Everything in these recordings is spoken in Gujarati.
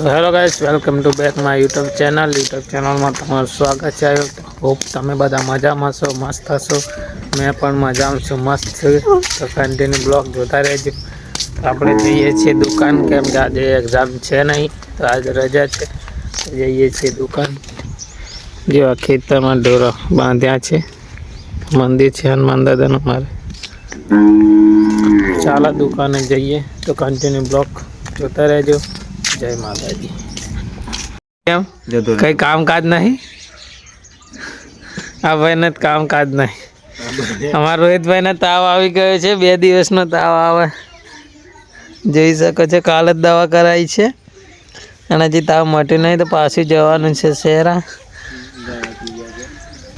Hello guys, welcome to back my YouTube channel. YouTube ચેનલમાં તમારું સ્વાગત છે. હોપ તમે બધા મજામાં છો, મસ્ત હશો મેં પણ મજામાં છું, મસ્ત છું. તો કન્ટિન્યુ બ્લોગ જોતા રહેજો. આપણે જઈએ છીએ દુકાન, કેમ કે આજે એક્ઝામ છે નહીં, તો આજે રજા છે. જઈએ છીએ દુકાન. જેવા ખેતરમાં ઢોરો બાંધ્યા છે. મંદિર છે હનુમાન દાદાનું મારે. ચાલો દુકાને જઈએ. તો કન્ટિન્યુ બ્લોક જોતા રહેજો. જય માતાજી. કેમ? કઈ કામકાજ નહીં? આ ભાઈને કામકાજ નહીં. અમારા રોહિતભાઈને તાવ આવી ગયો છે બે દિવસનો તાવ આવે. જોઈ શકો છો કાલે જ દવા કરાવી છે. અને હજી તાવ મટ્યું નહીં તો પાછું જવાનું છે શહેરા.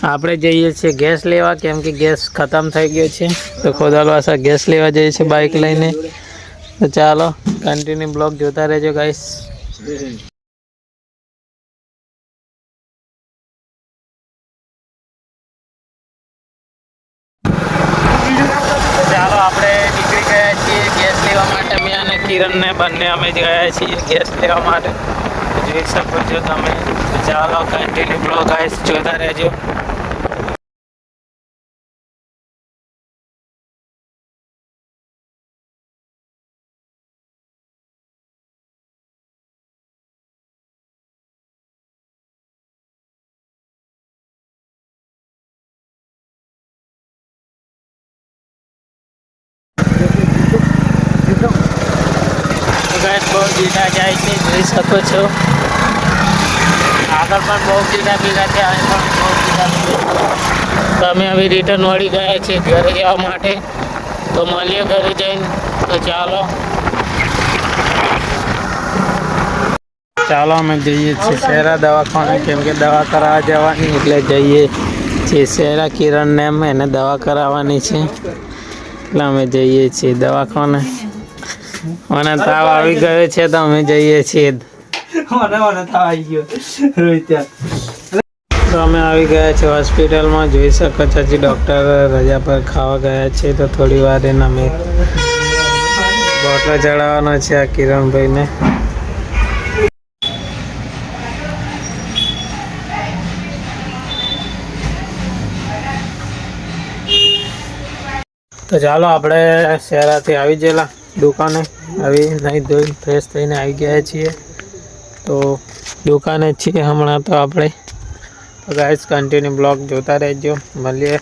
આપણે જઈએ છીએ ગેસ લેવા કેમ કે ગેસ ખતમ થઈ ગયો છે. તો ખોદાલવાસા ગેસ લેવા જઈએ છીએ બાઇક લઈને. તો ચાલો કન્ટિન્યુ બ્લોગ જોતા રહેજો ગાઈસ ચાલો, આપણે નીકળી ગયા છીએ ગેસ લેવા માટે. મેં અને કિરણને બંને અમે ગયા છીએ ગેસ લેવા માટે. જોઈ શકો છો તમે. ચાલો કન્ટિન્યુ બ્લોગ ગાઈસ જોતા રહેજો. જીટા જાય છે, જોઈ શકો છો. આગળ પણ બહુ જીટા ભેગા છે, અહીં પણ બહુ ભેગા છે. તો હવે રિટર્ન વળી ગયા છે ઘરે જવા માટે. તો મળીએ ઘરે જઈને. તો ચાલો. ચાલો અમે જઈએ છીએ શહેરા દવાખાને. કેમ કે દવા કરાવવા જવાની, એટલે જઈએ છીએ શહેરા કિરણને એમ, એને દવા કરાવવાની છે. એટલે અમે જઈએ છીએ દવાખાને. મને તાવ આવી ગયો છે તો અમે જઈએ છીએ. મને મને તાવ આવી ગયો. રોહિત તો અમે આવી ગયા છે હોસ્પિટલમાં. જોઈ શકો છો હજી ડૉક્ટર રજા પર ખાવા ગયા છે તો થોડી વાર એને અમે બોટલો ચડાવવાનો છે આ કિરણભાઈને. તો ચાલો આપણે શહેરાથી આવી ગયેલા. દુકાને. આવી નહીં ધોઈ ફ્રેશ થઈને આવી ગયા છીએ. તો દુકાને છીએ હમણાં તો આપણે. તો ગાઈસ કન્ટિન્યુ બ્લોગ જોતા રહેજો. મળીએ.